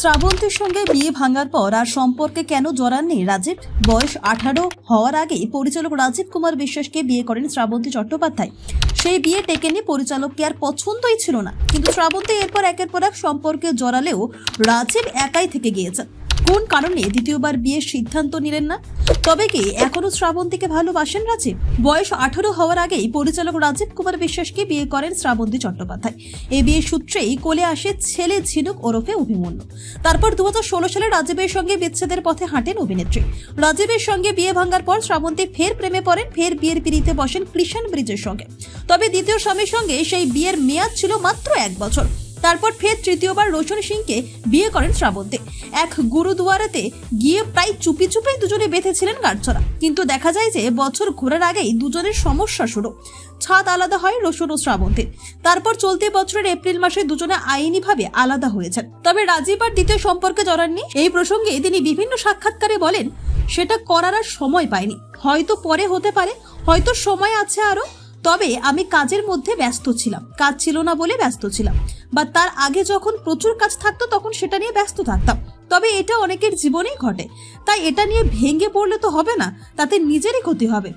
শ্রাবন্তীর সঙ্গে বিয়ে ভাঙার পর আর সম্পর্কে কেন জড়াননি রাজীব? বয়স আঠারো হওয়ার আগেই পরিচালক রাজীব কুমার বিশ্বাসকে বিয়ে করেন শ্রাবন্তী চট্টোপাধ্যায়। সেই বিয়ে টেকেনি পরিচালককে আর পছন্দই ছিল না। কিন্তু শ্রাবন্তী এরপর একের পর এক সম্পর্কে জড়ালেও রাজীব একাই থেকে গিয়েছেন। কোন কারণে দ্বিতীয়বার বিয়ের সিদ্ধান্ত নিলেন না? তবে কি এখনও শ্রাবন্তীকে ভালোবাসেন রাজীব? বয়স আঠারো হওয়ার আগেই পরিচালক রাজীব কুমার বিশ্বাসকে বিয়ে করেন শ্রাবন্তী চট্টোপাধ্যায়। এই বিয়ের সূত্রেই কোলে আসে ছেলে ঝিনুক ওরফে অভিমন্যু। তারপর দু সালে রাজীবের সঙ্গে বিচ্ছেদের পথে হাঁটেন অভিনেত্রী। রাজীবের সঙ্গে বিয়ে ভাঙার পর শ্রাবন্তী ফের প্রেমে পড়েন, ফের বিয়ের পিড়িতে বসেন কৃষাণ ব্রিজের সঙ্গে। তবে দ্বিতীয় স্বামীর সঙ্গে সেই বিয়ের মেয়াদ ছিল মাত্র এক বছর। তারপর ফের তৃতীয়বার রোশন সিংকে বিয়ে করেন শ্রাবন্তী। এক গুরুদুয়ারাতে গিয়ে প্রায় চুপি চুপি দুজনে বেঁধেছিলেন গাড়ছড়া কিন্তু দেখা যায় যে বছর ঘোরার আগেই দুজনের সমস্যা শুরু। ছাদ আলাদা হয় রোশন ও শ্রাবন্তীর। তারপর চলতি বছরের এপ্রিল মাসে দুজনে আইনিভাবে আলাদা হয়েছেন। তবে রাজীব আর দ্বিতীয় সম্পর্কে জড়াননি এই প্রসঙ্গে তিনি বিভিন্ন সাক্ষাৎকারে বলেন, সেটা করার আর সময় পাইনি। হয়তো পরে হতে পারে, হয়তো সময় আছে আরও। তবে আমি কাজের মধ্যে ব্যস্ত ছিলাম। কাজ ছিল না বলে ব্যস্ত ছিলাম। বা তার আগে যখন প্রচুর কাজ থাকতো তখন সেটা নিয়ে ব্যস্ত থাকতাম। তবে এটা অনেকের জীবনেই ঘটে। তাই এটা নিয়ে ভেঙে পড়লে তো হবে না, তাতে নিজেরই ক্ষতি হবে।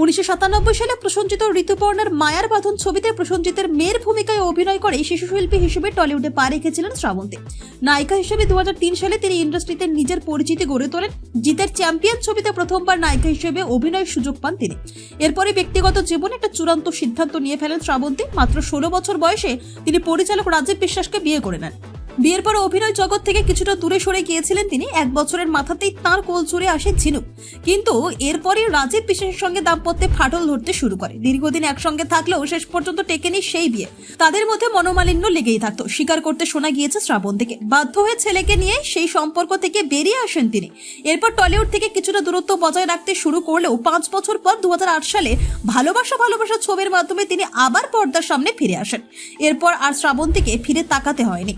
উনিশশো সাতানব্বই সালে প্রসঞ্জিত ঋতুপর্ণার মায়ার বাঁধন ছবিতে প্রসঞ্জিতের মেয়ের ভূমিকায় অভিনয় করে শিশু শিল্পী হিসেবে টলিউডে পা রেখেছিলেন শ্রাবন্তী। নায়িকা হিসেবে দুহাজার তিন সালে তিনি ইন্ডাস্ট্রিতে নিজের পরিচিতি গড়ে তোলেন। জিতের চ্যাম্পিয়ন ছবিতে প্রথমবার নায়িকা হিসেবে অভিনয়ের সুযোগ পান তিনি। এরপরে ব্যক্তিগত জীবনে একটা চূড়ান্ত সিদ্ধান্ত নিয়ে ফেলেন শ্রাবন্তী। মাত্র ষোলো বছর বয়সে তিনি পরিচালক রাজীব বিশ্বাসকে বিয়ে করে নেন। বিয়ের পর অভিনয় জগৎ থেকে কিছুটা দূরে সরে গিয়েছিলেন তিনি। এক বছরের মাথাতেই তাঁর কোল জুড়ে আসে ঝিনুক। কিন্তু এরপরই রাজীব বিশ্বাসের সঙ্গে দাম্পত্যে ফাটল ধরতে শুরু করে। দীর্ঘদিন একসঙ্গে থাকলেও শেষ পর্যন্ত টেকেনি সেই বিয়ে। তাদের মধ্যে মনোমালিন্য লেগেই থাকতো। স্বীকার করতে শোনা গিয়েছে শ্রাবণ থেকে। বাধ্য হয়ে ছেলেকে নিয়ে সেই সম্পর্ক থেকে বেরিয়ে আসেন তিনি। এরপর টলিউড থেকে কিছুটা দূরত্ব বজায় রাখতে শুরু করলেও পাঁচ বছর পর দু হাজার আট সালে ভালোবাসা ভালোবাসা ছবির মাধ্যমে তিনি আবার পর্দার সামনে ফিরে আসেন। এরপর আর শ্রাবণ থেকে ফিরে তাকাতে হয়নি।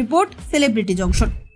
Report celebrity junction.